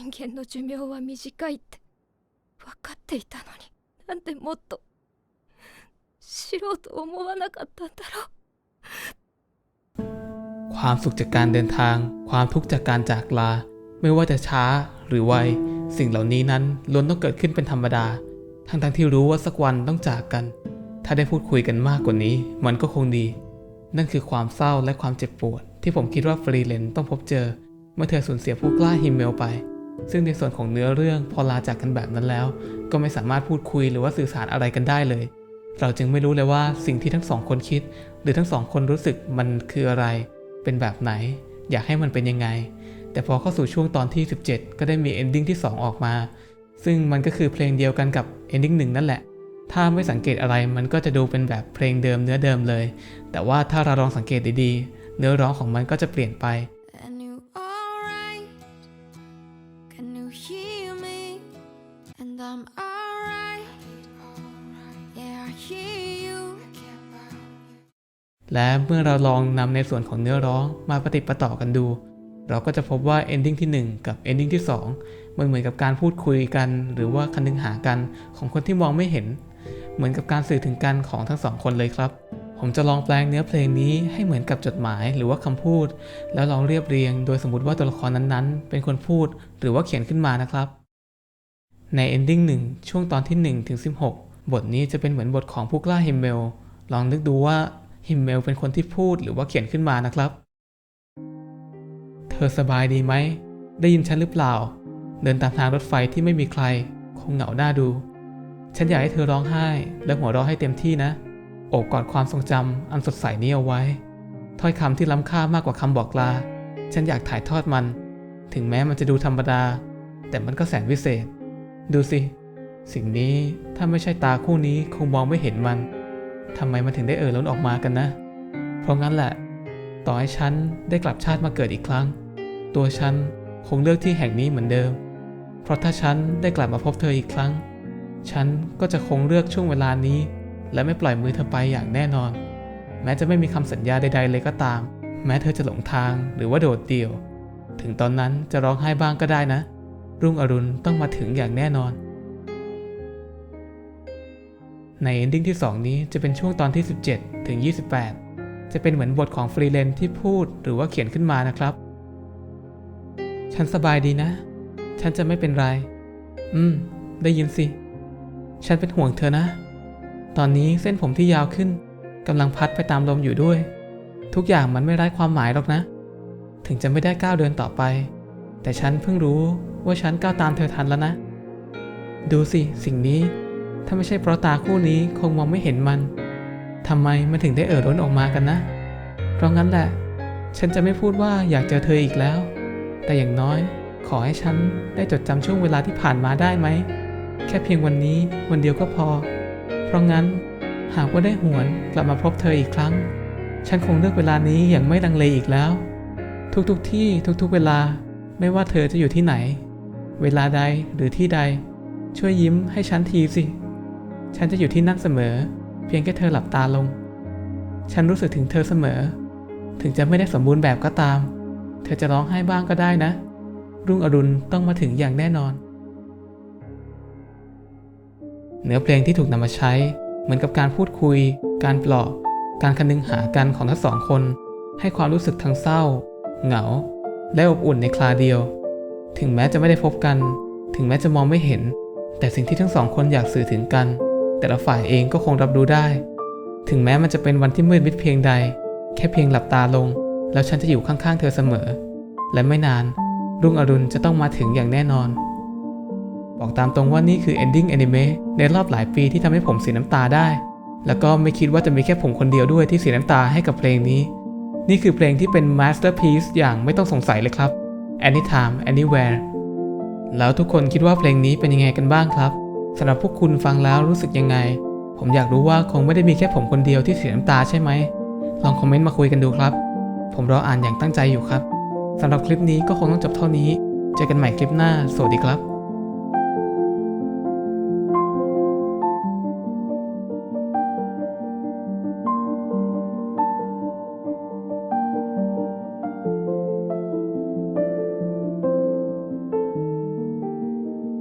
人間の寿命は短いって分かっていたのになんでもっと知ろうと思わなかったんだろう ความสุขจากการเดินทาง ความทุกข์จากการจากลา ไม่ว่าจะช้าหรือไว สิ่งเหล่านี้นั้นล้วนต้องเกิดขึ้นเป็นธรรมดา ทั้งทั้งๆที่รู้ว่าสักวันต้องจากกัน ถ้าได้พูดคุยกันมากกว่านี้ มันก็คงดี นั่นคือความเศร้าและความเจ็บปวด ที่ผมคิดว่าฟรีเลนต้องพบเจอ เมื่อเธอสูญเสียผู้กล้าฮิมเมลไป ซึ่งในส่วนของเนื้อเรื่องพอลาจากกันแบบนั้นแล้ว ก็ไม่สามารถพูดคุยหรือว่าสื่อสารอะไรกันได้เลย เราจึงไม่รู้เลยว่าสิ่งที่ทั้งสองคนคิด หรือทั้งสองคนรู้สึกมันคืออะไร เป็นแบบไหน อยากให้มันเป็นยังไง แต่พอเข้าสู่ช่วงตอนที่ 17 ก็ได้มีเอนดิ้งที่ 2 ออกมา ซึ่งมันก็คือเพลงเดียวกันกับเอนดิ้งหนึ่งนั่นแหละถ้าไม่สังเกตอะไรมันก็จะดูเป็นแบบเพลงเดิมเนื้อเดิมเลย แต่ว่าถ้าเราลองสังเกตดีๆ เนื้อร้องของมันก็จะเปลี่ยนไป hear me? And I'm alright. Yeah, I hear you. และเมื่อเราลองนำในส่วนของเนื้อร้องมาปฏิดประต่อกันดู เราก็จะพบว่า ending ที่ 1 กับ ending ที่ 2 มันเหมือนกับการพูดคุยกัน หรือว่าคันนึงหากันของคนที่มองไม่เห็น เหมือนกับการสื่อถึงกันของทั้งสองคนเลยครับ ผมจะลองแปลงเนื้อเพลงนี้ให้เหมือนกับจดหมายหรือว่าคำพูด แล้วลองเรียบเรียง โดยสมมติว่าตัวละครนั้นๆ เป็นคนพูดหรือว่าเขียนขึ้นมานะครับ ใน ending 1 ช่วงตอนที่ 1 ถึง 16 บทนี้จะเป็นเหมือนบทของผู้กล้าฮิมเมล ลองนึกดูว่าฮิมเมลเป็นคนที่พูดหรือว่าเขียนขึ้นมานะครับ เธอสบายดีไหม ได้ยินฉันหรือเปล่า เดินตามทางรถไฟที่ไม่มีใคร คงเหงาหน้าดู ฉันอยากให้เธอร้องไห้ และหัวเราะให้เต็มที่นะ โอบกอดความทรงจำอันสดใสนี้เอาไว้ ถ้อยคำที่ล้ำค่ามากกว่าคำบอกลา ฉันอยากถ่ายทอดมัน ถึงแม้มันจะดูธรรมดา แต่มันก็แสนวิเศษ ดูสิ สิ่งนี้ถ้าไม่ใช่ตาคู่นี้คงมองไม่เห็นมันทำไมมันถึงได้เอ่อล้นออกมากันนะ เพราะงั้นแหละ ต่อให้ฉันได้กลับชาติมาเกิดอีกครั้ง ตัวฉันคงเลือกที่แห่งนี้เหมือนเดิม เพราะถ้าฉันได้กลับมาพบเธออีกครั้ง ฉันก็จะคงเลือกช่วงเวลานี้ และไม่ปล่อยมือเธอไปอย่างแน่นอน แม้จะไม่มีคำสัญญาใด ๆ เลยก็ตาม แม้เธอจะหลงทางหรือว่าโดดเดี่ยว ถึงตอนนั้นจะร้องไห้บ้างก็ได้นะ รุ่งอรุณต้องมาถึงอย่างแน่นอน ใน ending ที่ 2 นี้จะเป็นช่วงตอนที่ 17 ถึง 28 จะเป็นเหมือนบทของฟรีแลนที่พูดหรือว่าเขียนขึ้นมานะครับ ฉันสบายดีนะ ฉันจะไม่เป็นไร อืม ได้ยินสิ ฉันเป็นห่วงเธอนะ ตอนนี้เส้นผมที่ยาวขึ้นกำลังพัดไปตามลมอยู่ด้วย ทุกอย่างมันไม่ไร้ความหมายหรอกนะ ถึงจะไม่ได้ก้าวเดินต่อไป แต่ฉันเพิ่งรู้ว่าฉันก้าวตามเธอทันแล้วนะ ดูสิสิ่งนี้ ถ้าไม่ใช่เพราะตาคู่นี้คงมองไม่เห็นมันทำไมมันถึงได้เอ่อร้นออกมากันนะ เพราะงั้นแหละ ฉันจะไม่พูดว่าอยากเจอเธออีกแล้ว แต่อย่างน้อยขอให้ฉันได้จดจำช่วงเวลาที่ผ่านมาได้ไหม แค่เพียงวันนี้วันเดียวก็พอ เพราะงั้นหากว่าได้หวนกลับมาพบเธออีกครั้ง ฉันคงเลือกเวลานี้อย่างไม่ลังเลอีกแล้ว ทุกๆทที่ทุกๆเวลาไม่ว่าเธอจะอยู่ที่ไหน เวลาใดหรือที่ใด ช่วยยิ้มให้ฉันทีสิ ฉันจะอยู่ที่นั่นเสมอ เพียงแค่เธอหลับตาลง ฉันรู้สึกถึงเธอเสมอ ถึงจะไม่ได้สมบูรณ์แบบก็ตาม เธอจะร้องไห้บ้างก็ได้นะ รุ่งอรุณต้องมาถึงอย่างแน่นอน นื้อเพลงที่ถูกนำมาใช้ เหมือนกับการพูดคุย การปลอบ การคนึงหากันของทั้งสองคน ให้ความรู้สึกทั้งเศร้า เหงา และอบอุ่นในคลาเดียว ถึงแม้จะไม่ได้พบกัน ถึงแม้จะมองไม่เห็น แต่สิ่งที่ทั้งสองคนอยากสื่อถึงกัน แต่ละฝ่ายเองก็คงรับรู้ได้ ถึงแม้มันจะเป็นวันที่มืดมิดเพียงใด แค่เพียงหลับตาลง แล้วฉันจะอยู่ข้างๆเธอเสมอ และไม่นาน รุ่งอรุณจะต้องมาถึงอย่างแน่นอน บอกตามตรงว่านี่คือ ending anime ในรอบหลายปีที่ทำให้ผมเสียน้ำตาได้ แล้วก็ไม่คิดว่าจะมีแค่ผมคนเดียวด้วยที่เสียน้ำตาให้กับเพลงนี้ นี่คือเพลงที่เป็น masterpiece อย่างไม่ต้องสงสัยเลยครับ anytime anywhere แล้วทุกคนคิดว่าเพลงนี้เป็นยังไงกันบ้างครับสำหรับพวกคุณฟังแล้วรู้สึกยังไง ผมอยากรู้ว่าคงไม่ได้มีแค่ผมคนเดียวที่เสียน้ำตาใช่ไหม ลองคอมเมนต์มาคุยกันดูครับ ผมรออ่านอย่างตั้งใจอยู่ครับสำหรับคลิปนี้ก็คงต้องจบเท่านี้ เจอกันใหม่คลิปหน้า สวัสดีครับ